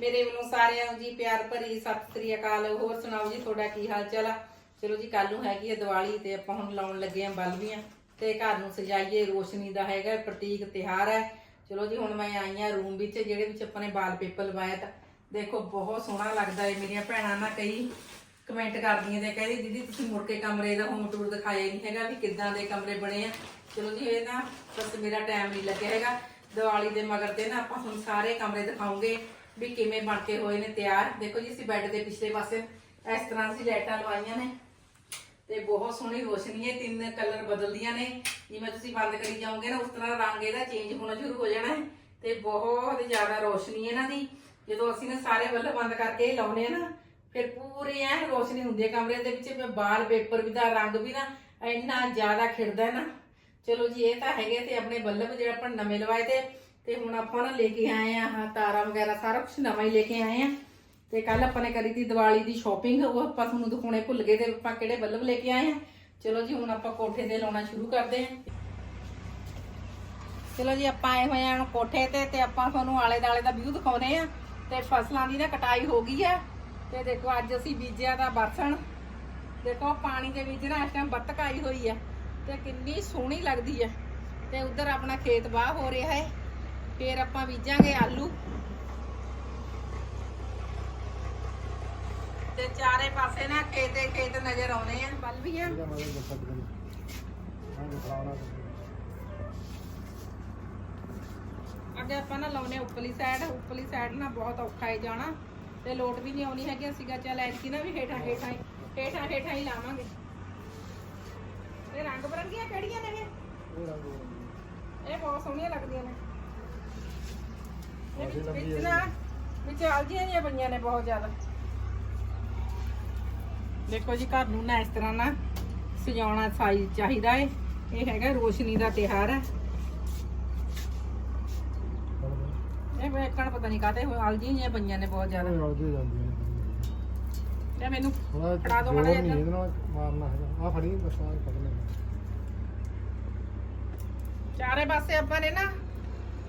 ਮੇਰੇ ਵੱਲੋਂ ਸਾਰਿਆਂ ਨੂੰ ਜੀ ਪਿਆਰ ਭਰੀ ਸਤਿ ਸ੍ਰੀ ਅਕਾਲ। ਹੋਰ ਸੁਣਾਓ ਜੀ, ਤੁਹਾਡਾ ਕੀ ਹਾਲ ਚਾਲ ਆ? ਚਲੋ ਜੀ ਕੱਲ ਨੂੰ ਹੈਗੀ ਹੈ ਦੀਵਾਲੀ ਤੇ ਆਪਾਂ ਹੁਣ ਲਾਉਣ ਲੱਗੇ ਆਂ ਬਲਬੀਆਂ ਤੇ ਘਰ ਨੂੰ ਸਜਾਈਏ। ਰੋਸ਼ਨੀ ਦਾ ਹੈਗਾ, ਪ੍ਰਤੀਕ ਤਿਹਾਰ ਹੈ। ਚਲੋ ਜੀ, ਹੁਣ ਮੈਂ ਆਈ ਆ ਰੂਮ ਵਿੱਚ, ਜਿਹੜੇ ਵਿੱਚ ਆਪਾਂ ਨੇ ਵਾਲਪੇਪਰ ਲਵਾਇਆ ਤਾਂ ਦੇਖੋ, ਬਹੁਤ ਸੋਹਣਾ ਲੱਗਦਾ ਹੈ ਮੇਰੀਆਂ ਭੈਣਾਂ ਨਾ ਕਈ ਕਮੈਂਟ ਕਰਦੀਆਂ ਤੇ ਕਹਿੰਦੀ, ਦੀਦੀ, ਤੁਸੀਂ ਮੁੜ ਕੇ ਕਮਰੇ ਦਾ ਹੋਮ ਟੂਰ ਦਿਖਾਇਆ ਨਹੀਂ ਹੈਗਾ ਵੀ ਕਿੱਦਾਂ ਦੇ ਕਮਰੇ ਬਣੇ ਆ। ਚਲੋ ਜੀ, ਇਹ ਨਾ ਬਸ ਮੇਰਾ ਟਾਈਮ ਨਹੀਂ ਲੱਗਿਆ ਹੈਗਾ। ਦੀਵਾਲੀ ਦੇ ਮਗਰ ਤੇ ਨਾ ਆਪਾਂ ਹੁਣ ਸਾਰੇ ਕਮਰੇ ਦਿਖਾਉਂਗੇ। ਵੀ ਕਿਵੇਂ ਬਣ ਕੇ ਹੋਏ ਨੇ ਤਿਆਰ। ਦੇਖੋ ਜੀ, ਅਸੀਂ ਬੈੱਡ ਦੇ ਪਿਛਲੇ ਪਾਸੇ ਇਸ ਤਰ੍ਹਾਂ ਅਸੀਂ ਲਾਈਟਾਂ ਲਵਾਈਆਂ ਨੇ ਤੇ ਬਹੁਤ ਸੋਹਣੀ ਰੋਸ਼ਨੀ ਹੈ, ਤਿੰਨ ਕਲਰ ਬਦਲਦੀਆਂ ਨੇ। ਜਿਵੇਂ ਤੁਸੀਂ ਬੰਦ ਕਰੀ ਜਾਓਗੇ ਨਾ, ਉਸ ਤਰ੍ਹਾਂ ਰੰਗ ਇਹਦਾ ਚੇਂਜ ਹੋਣਾ ਸ਼ੁਰੂ ਹੋ ਜਾਣਾ ਹੈ ਤੇ ਬਹੁਤ ਜ਼ਿਆਦਾ ਰੋਸ਼ਨੀ ਹੈ ਇਹਨਾਂ ਦੀ। ਜਦੋਂ ਅਸੀਂ ਨਾ ਸਾਰੇ ਬੱਲਬ ਬੰਦ ਕਰਕੇ ਇਹ ਲਾਉਨੇ ਆ ਨਾ, ਫਿਰ ਪੂਰੀ ਐ ਰੋਸ਼ਨੀ ਹੁੰਦੀ ਹੈ ਕਮਰੇ ਦੇ ਵਿੱਚ। ਵਾਲ ਪੇਪਰ ਵੀ ਦਾ ਰੰਗ ਵੀ ਨਾ ਇੰਨਾ ਜ਼ਿਆਦਾ ਖਿੜਦਾ ਹੈ ਨਾ। ਚਲੋ ਜੀ, ਇਹ ਤਾਂ ਹੈਗੇ ਤੇ ਆਪਣੇ ਬੱਲਬ ਜਿਹੜੇ ਆਪਾਂ ਨਵੇਂ ਲਵਾਏ ਤੇ ਤੇ ਹੁਣ ਆਪਾਂ ਨਾ ਲੈ ਕੇ ਆਏ ਆ, ਆਹ ਤਾਰਾਂ ਵਗੈਰਾ ਸਾਰਾ ਕੁਝ ਨਵਾਂ ਹੀ ਲੈ ਕੇ ਆਏ ਆ। ਤੇ ਕੱਲ ਆਪਾਂ ਨੇ ਕਰੀ ਤੀ ਦੀਵਾਲੀ ਦੀ ਸ਼ਾਪਿੰਗ ਉਹ ਆਪਾਂ ਤੁਹਾਨੂੰ ਦਿਖਾਉਣੇ ਭੁੱਲ ਗਏ ਤੇ ਆਪਾਂ ਕਿਹੜੇ ਬੱਲਬ ਲੈ ਕੇ ਆਏ ਆ। ਚਲੋ ਜੀ, ਹੁਣ ਆਪਾਂ ਕੋਠੇ ਤੇ ਲਾਉਣਾ ਸ਼ੁਰੂ ਕਰਦੇ ਆ। ਚਲੋ ਜੀ, ਆਪਾਂ ਆਏ ਹੋਏ ਆ ਕੋਠੇ ਤੇ ਤੇ ਆਪਾਂ ਤੁਹਾਨੂੰ ਆਲੇ ਦਾਲੇ ਦਾ ਵਿਊ ਦਿਖਾਉਨੇ ਆ। ਤੇ ਫਸਲਾਂ ਦੀ ਨਾ ਕਟਾਈ ਹੋ ਗਈ ਆ। ਤੇ ਦੇਖੋ, ਅੱਜ ਅਸੀਂ ਬੀਜਿਆ ਦਾ ਬਰਸਣ ਦੇਖੋ, ਪਾਣੀ ਦੇ ਵਿੱਚ ਨਾ ਇਸ ਟਾਈਮ ਬੱਤਕ ਆਈ ਹੋਈ ਆ। ਤੇ ਕਿੰਨੀ ਸੋਹਣੀ ਲੱਗਦੀ ਆ। ਤੇ ਉਧਰ ਆਪਣਾ ਖੇਤ ਬਾਹ ਹੋ ਰਿਹਾ ਹੈ। ਫੇਰ ਆਪਾਂ ਬੀਜਾਂਗੇ ਆਲੂ। ਤੇ ਚਾਰੇ ਪਾਸੇ ਨਾ ਖੇਤੇ ਖੇਤ ਨਜ਼ਰ ਆਉਣੇ ਆ। ਬਲ ਵੀ ਆ। ਅੱਗੇ ਆਪਾਂ ਨਾ ਲਾਉਨੇ ਉੱਪਰਲੀ ਸਾਈਡ ਉੱਪਰਲੀ ਸਾਈਡ ਨਾ ਬਹੁਤ ਔਖਾ ਹੈ ਜਾਣਾ। ਤੇ ਲੋਟ ਵੀ ਨਹੀਂ ਆਉਣੀ ਹੈਗੀ। ਸੀਗਾ ਚੱਲ ਐਤਕੀ ਨਾ ਵੀ ਹੇਠਾਂ ਹੇਠਾਂ ਹੀ ਹੇਠਾਂ ਹੇਠਾਂ ਹੀ ਲਾਵਾਂਗੇ। ਇਹ ਰੰਗ ਬਰੰਗੀਆਂ ਕਿਹੜੀਆਂ ਨੇ ਇਹ? ਇਹ ਬਹੁਤ ਸੋਹਣੀਆਂ ਲੱਗਦੀਆਂ ਨੇ। ਇਹ ਵਿੱਚ ਵਿੱਚ ਨਾ ਵਿੱਚ ਅਲਜੀਆਂ ਜਿਹੀਆਂ ਪਈਆਂ ਨੇ ਬਹੁਤ ਜ਼ਿਆਦਾ ਦੇਖੋ ਜੀ ਘਰ ਨੂੰ ਨਾ ਇਸ ਤਰ੍ਹਾਂ ਨਾ ਸਜਾਉਣਾ ਸਾਈ ਚਾਹੀਦਾ ਏ। ਇਹ ਹੈਗਾ ਰੋਸ਼ਨੀ ਦਾ ਤਿਹਾਰ ਹੈ ਇਹ ਵੇਖਣ ਪਤਾ ਨਹੀਂ ਕਾਤੇ ਅਲਜੀਆਂ ਜਿਹੀਆਂ ਪਈਆਂ ਨੇ ਬਹੁਤ ਜ਼ਿਆਦਾ। ਇਹ ਮੈਨੂੰ ਫੜਾ ਦਿਓ ਮਾੜਾ ਜਿਹਾ ਇੱਧਰ। ਆ ਫੜੀ ਬਸ ਆ ਫੜ ਲੈ ਚਾਰੇ ਪਾਸੇ ਆਪਾਂ ਨੇ ਨਾ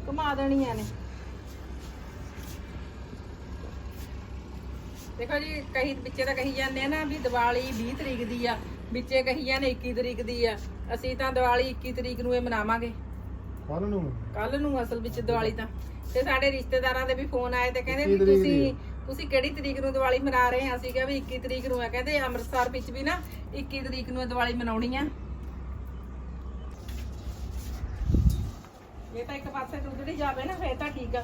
ਘੁਮਾ ਦੇਣੀਆਂ ਨੇ। ਦੇਖੋ ਜੀ ਕਈ ਵਿੱਚੇ ਤਾਂ ਕਹੀ ਜਾਂਦੇ ਆ ਨਾ ਵੀ ਦੀਵਾਲੀ 20 ਤਰੀਕ ਦੀ ਆ ਵਿੱਚੇ ਕਹੀ ਜਾਂਦੇ 21 ਤਰੀਕ ਦੀ ਆ। ਅਸੀਂ ਤਾਂ ਦੀਵਾਲੀ 21 ਤਰੀਕ ਨੂੰ ਇਹ ਮਨਾਵਾਂਗੇ। ਕੱਲ ਨੂੰ ਕੱਲ ਨੂੰ ਅਸਲ ਵਿੱਚ ਦੀਵਾਲੀ ਤਾਂ। ਤੇ ਸਾਡੇ ਰਿਸ਼ਤੇਦਾਰਾਂ ਦੇ ਵੀ ਫੋਨ ਆਏ ਤੇ ਕਹਿੰਦੇ ਵੀ 21 ਤਰੀਕ ਦੀ ਤੁਸੀਂ ਤੁਸੀਂ ਕਿਹੜੀ ਤਰੀਕ ਨੂੰ ਦੀਵਾਲੀ ਮਨਾ ਰਹੇ ਆ? ਅਸੀਂ ਕਿਹਾ ਵੀ 21 ਤਰੀਕ ਨੂੰ ਆ। ਕਹਿੰਦੇ ਅੰਮ੍ਰਿਤਸਰ ਵਿੱਚ ਵੀ ਨਾ 21 ਤਰੀਕ ਨੂੰ ਦੀਵਾਲੀ ਮਨਾਉਣੀ ਆ। ਇਹ ਤਾਂ ਇੱਕ ਪਾਸੇ ਟੁੱਟੜੀ ਜਾਵੇ ਨਾ ਫੇਰ ਤਾਂ ਠੀਕ ਆ।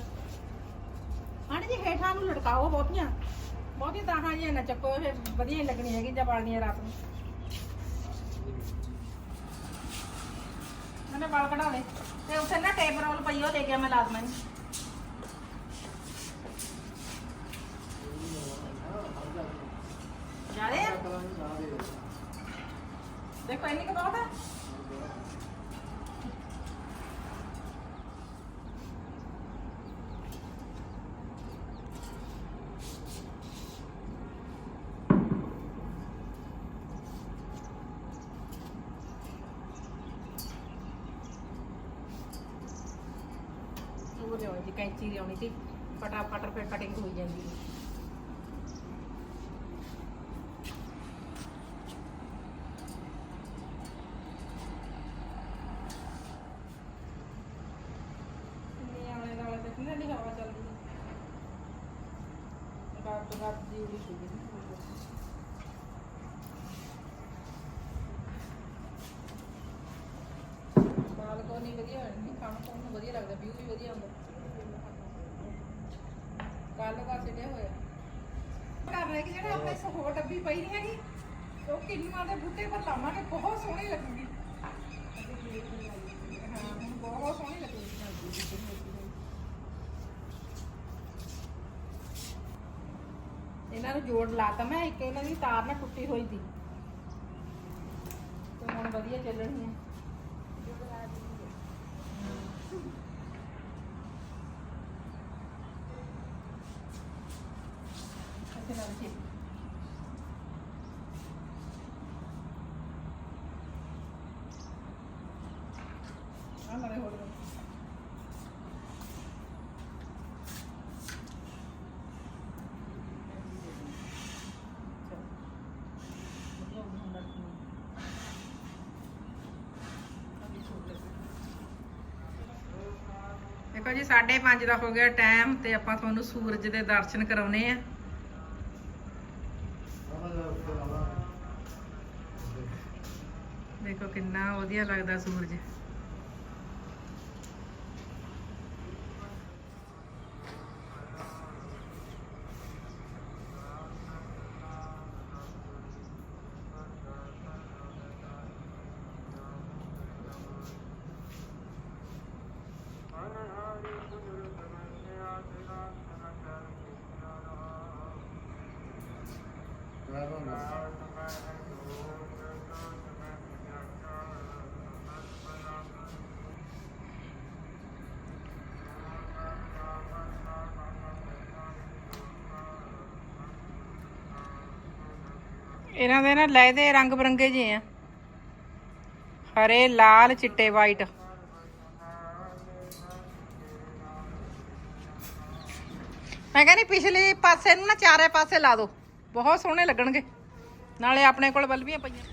ਆਂਟੀ ਜੀ ਹੇਠਾਂ ਨੂੰ ਲਟਕਾਓ ਬਹੁਤੀਆਂ। ਬਹੁਤੀ ਤਾਂ ਹਾਂ ਜੀ ਨਾ ਚੱਕੋ ਫਿਰ ਵਧੀਆ ਹੀ ਲੱਗਣੀ ਹੈਗੀ ਜਾਂ ਬਾਲਣੀ ਆ ਰਾਤ ਨੂੰ। ਮੈਨੇ ਵਾਲ ਕਢਾ ਲਏ ਤੇ ਉੱਥੇ ਨਾ ਟੇਪ ਰੋਲ ਪਈ ਉਹ ਲੈ ਗਿਆ ਮੈਂ ਲਾਜ਼ਮਾ ਨਹੀਂ ਜਾ ਰਹੇ ਆ? ਦੇਖੋ, ਇੰਨੀ ਕੁ ਬਹੁਤ ਆ। ਉਹ ਲਿਆਉਣੀ ਸੀ ਕੈਂਚੀ ਲਿਆਉਣੀ ਸੀ। ਫਟਾਫਟ ਫਿਰ ਕਟਿੰਗ ਹੋਈ ਜਾਂਦੀ ਹੈ ਇਹ ਆਲੇ ਦੁਆਲੇ ਤੇ ਕਿੰਨਾ ਦੀ ਹਵਾ ਚੱਲਦੀ ਹੈ ਬਾਤ ਬਾਤ ਦੀ ਉੜੀ ਸ਼ੁਰੂ ਬਾਲਕੋਨੀ ਵਧੀਆ ਹੋਣੀ ਖਾਣ ਪਾਉਣ ਨੂੰ ਵਧੀਆ ਲੱਗਦਾ ਵਿਊ ਵੀ ਵਧੀਆ ਹੁੰਦਾ। ਕੱਲ ਦਾ ਸਿੱਟਿਆ ਹੋਇਆ ਕਰ ਰਹੇ ਕਿ ਜਿਹੜਾ ਆਪਣੇ ਸਹੋ ਡੱਬੀ ਪਈ ਨਹੀਂ ਹੈਗੀ ਉਹ ਕਿੰਨੀਆਂ ਦੇ ਬੂਟੇ ਪਰ ਲਾਵਾਂਗੇ ਬਹੁਤ ਸੋਹਣੀ ਲੱਗੂਗੀ। ਹਾਂ ਹੁਣ ਬਹੁਤ ਸੋਹਣੀ ਲੱਗੂਗੀ। ਇਹਨਾਂ ਨੂੰ ਜੋੜ ਲਾਤਾ ਮੈਂ ਇੱਕ ਇਹਨਾਂ ਦੀ ਤਾਰ ਨਾ ਟੁੱਟੀ ਹੋਈ ਸੀ। ਤੇ ਹੁਣ ਵਧੀਆ ਚੱਲਣੀ ਹੈ। ਦੇਖੋ ਜੀ 5:30 ਦਾ ਹੋ ਗਿਆ ਟਾਈਮ ਤੇ ਆਪਾਂ ਤੁਹਾਨੂੰ ਸੂਰਜ ਦੇ ਦਰਸ਼ਨ ਕਰਾਉਨੇ ਆ। ਦੇਖੋ ਕਿੰਨਾ ਵਧੀਆ ਲੱਗਦਾ ਸੂਰਜ। ਇਹਨਾਂ ਦੇ ਨਾ ਲੈਦੇ ਰੰਗ ਬਰੰਗੇ ਜਿਹੇ ਆ। ਹਰੇ, ਲਾਲ, ਚਿੱਟੇ ਵਾਈਟ ਮੈਂ ਕਹਿੰਦੀ ਪਿਛਲੇ ਪਾਸੇ ਨੂੰ ਨਾ ਚਾਰੇ ਪਾਸੇ ਲਾ ਦੋ। ਬਹੁਤ ਸੋਹਣੇ ਲੱਗਣਗੇ। ਨਾਲੇ ਆਪਣੇ ਕੋਲ ਬਲਬੀਆਂ ਪਈਆਂ।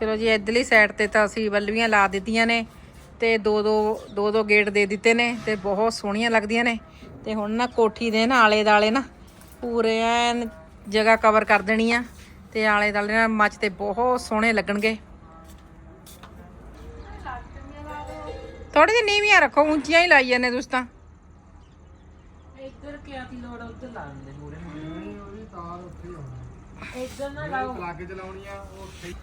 ਚਲੋ ਜੀ, ਇਧਰਲੀ ਸਾਈਡ ਤੇ ਤਾਂ ਅਸੀਂ ਬਲਬੀਆਂ ਲਾ ਦਿੱਤੀਆਂ ਨੇ ਤੇ ਦੋ ਦੋ ਦੋ ਦੋ ਗੇਟ ਦੇ ਦਿੱਤੇ ਨੇ ਤੇ ਬਹੁਤ ਸੋਹਣੀਆਂ ਲੱਗਦੀਆਂ ਨੇ। ਤੇ ਹੁਣ ਨਾ ਕੋਠੀ ਦੇ ਨਾ ਆਲੇ ਦਾਲੇ ਨਾ ਪੂਰੇ ਐਨ ਜਗ੍ਹਾ ਕਵਰ ਕਰ ਦੇਣੀ ਆ ਤੇ ਆਲੇ ਦਾਲੇ ਨਾਲ ਮੱਚ ਤੇ ਬਹੁਤ ਸੋਹਣੇ ਲੱਗਣਗੇ। ਥੋੜੀ ਜਿਹੀ ਨੀਵੀਆਂ ਰੱਖੋ ਉੱਚੀਆਂ ਹੀ ਲਾਈ ਜਾਂਦੇ ਤੁਸੀਂ ਤਾਂ। ਇੱਧਰ ਕਿਆ ਦੀ ਲੋੜ ਆ ਉੱਧਰ ਲਾ ਦਿੰਦੇ ਮੂਰੇ ਨਹੀਂ ਉਹਦੀ ਤਾਰ ਉੱਥੇ ਹੀ ਆਉਣੀ ਇੱਧਰ ਨਾ ਲਾਓ। ਪਲੱਗ ਚਲਾਉਣੀ ਆ ਉਹ ਉੱਥੇ ਹੀ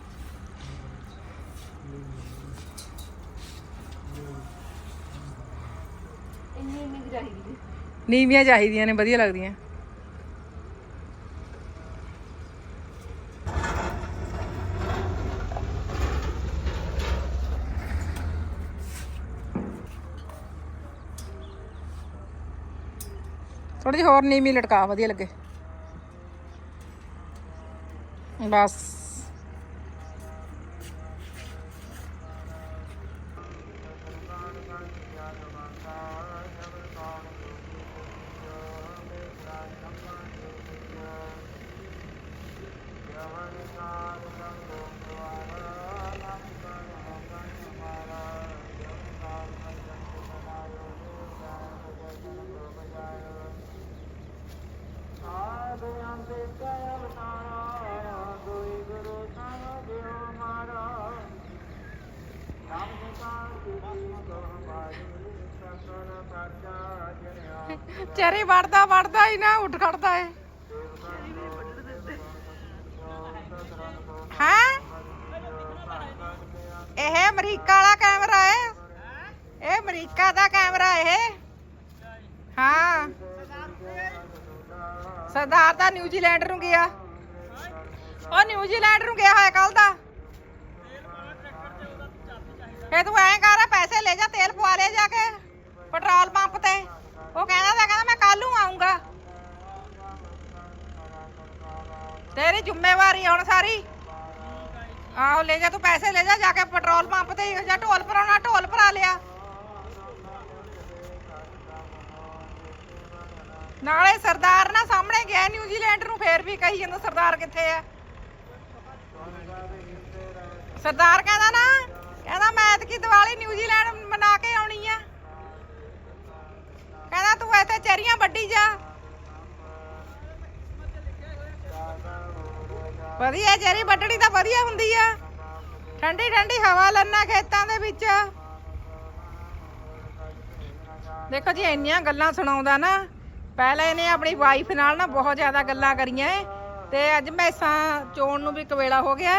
ਇੰਨੀ ਇੰਨੀ ਦੀ ਚਾਹੀਦੀ ਜੀ ਨੀਵੀਆਂ ਚਾਹੀਦੀਆਂ ਨੇ ਵਧੀਆ ਲੱਗਦੀਆਂ। ਹੋਰ ਨੀਵੀਂ ਲਟਕਾ ਵਧੀਆ ਲੱਗੇ। ਬਸ। ਚਰੀ ਵੜਦਾ ਵੜਦਾ ਹੀ ਨਾ ਉੱਠ ਖੜਦਾ ਏ। ਹੈ? ਇਹ ਅਮਰੀਕਾ ਵਾਲਾ ਕੈਮਰਾ ਹੈ ਇਹ ਅਮਰੀਕਾ ਦਾ ਕੈਮਰਾ ਇਹ। ਹਾਂ। ਸਰਦਾਰ ਤਾਂ ਨਿਊਜ਼ੀਲੈਂਡ ਨੂੰ ਗਿਆ। ਉਹ ਨਿਊਜ਼ੀਲੈਂਡ ਨੂੰ ਗਿਆ ਹੋਇਆ ਕੱਲ ਦਾ ਫੇ ਤੂੰ ਐਂ ਕਰ ਪੈਸੇ ਲੈ ਜਾ ਤੇਲ ਪਵਾ ਲੈ ਜਾ ਕੇ ਪੈਟਰੋਲ ਪੰਪ ਤੇ ਉਹ ਕਹਿੰਦਾ ਤਾਂ ਕਹਿੰਦਾ ਮੈਂ ਕੱਲ ਨੂੰ ਆਉਂਗਾ ਤੇਰੀ ਜ਼ਿੰਮੇਵਾਰੀ ਹੁਣ ਸਾਰੀ। ਆਹੋ, ਲੈ ਜਾ, ਤੂੰ ਪੈਸੇ ਲੈ ਜਾ ਜਾ ਕੇ ਪੈਟਰੋਲ ਪੰਪ ਤੇ ਜਾਂ, ਢੋਲ ਭਰਾਉਣਾ, ਢੋਲ ਭਰਾ ਲਿਆ। ਨਾਲੇ ਸਰਦਾਰ ਨਾ ਸਾਹਮਣੇ ਗਿਆ, ਨਿਊਜ਼ੀਲੈਂਡ ਨੂੰ ਫੇਰ ਵੀ ਕਹੀ ਜਾਂਦਾ, ਸਰਦਾਰ ਕਿੱਥੇ ਆ? ਸਰਦਾਰ ਕਹਿੰਦਾ ਨਾ, ਕਹਿੰਦਾ ਮੈਂ ਐਤਕੀ ਦੀਵਾਲੀ ਨਿਊਜ਼ੀਲੈਂਡ ਮਨਾ ਕੇ ਆਉਣੀ ਆ। ਕਹਿੰਦਾ ਤੂੰ ਇੱਥੇ ਚੈਰੀਆਂ ਵੱਡੀ ਜਾ। ਵਧੀਆ ਚੈਰੀ ਵੱਢਣੀ ਤਾਂ ਵਧੀਆ ਹੁੰਦੀ ਆ। ਠੰਡੀ ਠੰਡੀ ਹਵਾ ਲੈਣਾ ਖੇਤਾਂ ਦੇ ਵਿੱਚ। ਦੇਖੋ ਜੀ, ਇੰਨੀਆਂ ਗੱਲਾਂ ਸੁਣਾਉਂਦਾ ਨਾ, ਪਹਿਲਾਂ ਇਹਨੇ ਆਪਣੀ ਵਾਈਫ ਨਾਲ ਨਾ ਬਹੁਤ ਜ਼ਿਆਦਾ ਗੱਲਾਂ ਕਰੀਆਂ ਤੇ ਅੱਜ ਮੈਸਾਂ ਚੋਣ ਨੂੰ ਵੀ ਕਵੇਲਾ ਹੋ ਗਿਆ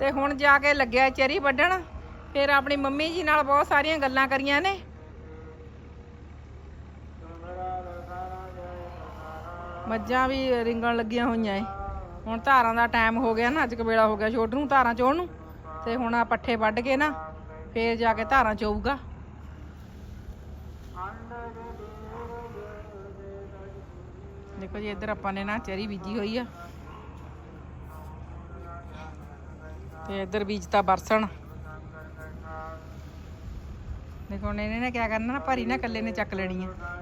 ਤੇ ਹੁਣ ਜਾ ਕੇ ਲੱਗਿਆ ਚੈਰੀ ਵੱਢਣ, ਫਿਰ ਆਪਣੀ ਮੰਮੀ ਜੀ ਨਾਲ ਬਹੁਤ ਸਾਰੀਆਂ ਗੱਲਾਂ ਕਰੀਆਂ ਨੇ। ਮੱਝਾਂ ਵੀ ਰਿੰਗਣ ਲੱਗੀਆਂ ਹੋਈਆਂ ਏ। ਹੁਣ ਧਾਰਾਂ ਦਾ ਟਾਈਮ ਹੋ ਗਿਆ ਨਾ, ਅੱਜ ਕਵੇਲਾ ਹੋ ਗਿਆ ਛੋਟ ਨੂੰ ਧਾਰਾਂ ਚੋਣ ਨੂੰ। ਤੇ ਹੁਣ ਆ ਪੱਠੇ ਵੱਢ ਕੇ ਨਾ, ਫੇਰ ਜਾ ਕੇ ਧਾਰਾਂ ਚੋਊਗਾ। ਦੇਖੋ ਜੀ, ਇੱਧਰ ਆਪਾਂ ਨੇ ਨਾ ਚੈਰੀ ਬੀਜੀ ਹੋਈ ਆ। ਤੇ ਇੱਧਰ ਬੀਜਤਾ ਬਰਸਣ। ਦੇਖੋ ਇਹਨੇ ਨੇ ਕਿਆ ਕਰਨਾ ਨਾ, ਭਰੀ ਨਾ ਇਕੱਲੇ ਨੇ ਚੱਕ ਲੈਣੀ ਆ।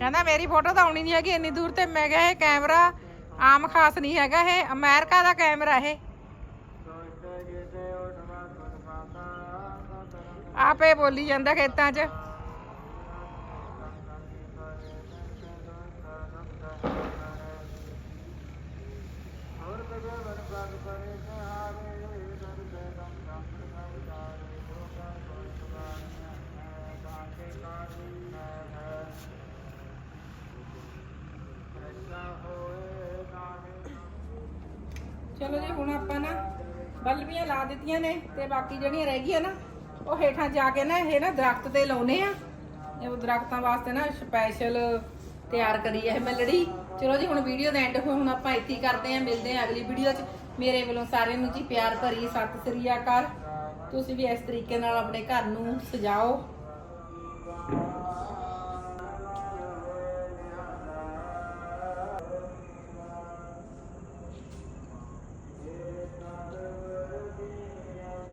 ਕਹਿੰਦਾ ਮੇਰੀ ਫੋਟੋ ਤਾਂ ਆਉਣੀ ਨਹੀਂ ਹੈਗੀ ਇੰਨੀ ਦੂਰ ਤੇ ਮੈਂ ਕਿਹਾ ਇਹ ਕੈਮਰਾ ਆਮ ਖਾਸ ਨਹੀਂ ਹੈਗਾ ਇਹ, ਅਮਰੀਕਾ ਦਾ ਕੈਮਰਾ ਇਹ। ਆਪੇ ਬੋਲੀ ਜਾਂਦਾ ਖੇਤਾਂ 'ਚ। ਚਲੋ ਜੀ, ਹੁਣ ਆਪਾਂ ਨਾ ਬਲਬੀਆਂ ਲਾ ਦਿੱਤੀਆਂ ਨੇ ਤੇ ਬਾਕੀ ਜਿਹੜੀਆਂ ਰਹਿ ਗਈਆਂ ਨਾ, ਉਹ ਹੇਠਾਂ ਜਾ ਕੇ ਨਾ ਇਹ ਨਾ ਦਰਖਤ ਤੇ ਲਾਉਨੇ ਆ। ਇਹ ਦਰਖਤਾਂ ਵਾਸਤੇ ਨਾ ਸਪੈਸ਼ਲ ਤਿਆਰ ਕਰੀ ਹੈ ਇਹ ਮੱਲੜੀ। ਚਲੋ ਜੀ, ਹੁਣ ਵੀਡੀਓ ਦਾ ਐਂਡ ਹੁਣ ਆਪਾਂ ਇੱਥੇ ਕਰਦੇ ਆਂ ਮਿਲਦੇ ਆਂ ਅਗਲੀ ਵੀਡੀਓ 'ਚ। ਮੇਰੇ ਵੱਲੋਂ ਸਾਰਿਆਂ ਨੂੰ ਜੀ ਪਿਆਰ ਭਰੀ ਸਤਿ ਸ੍ਰੀ ਅਕਾਲ। ਤੁਸੀਂ ਵੀ ਇਸ ਤਰੀਕੇ ਨਾਲ ਆਪਣੇ ਘਰ ਨੂੰ ਸਜਾਓ।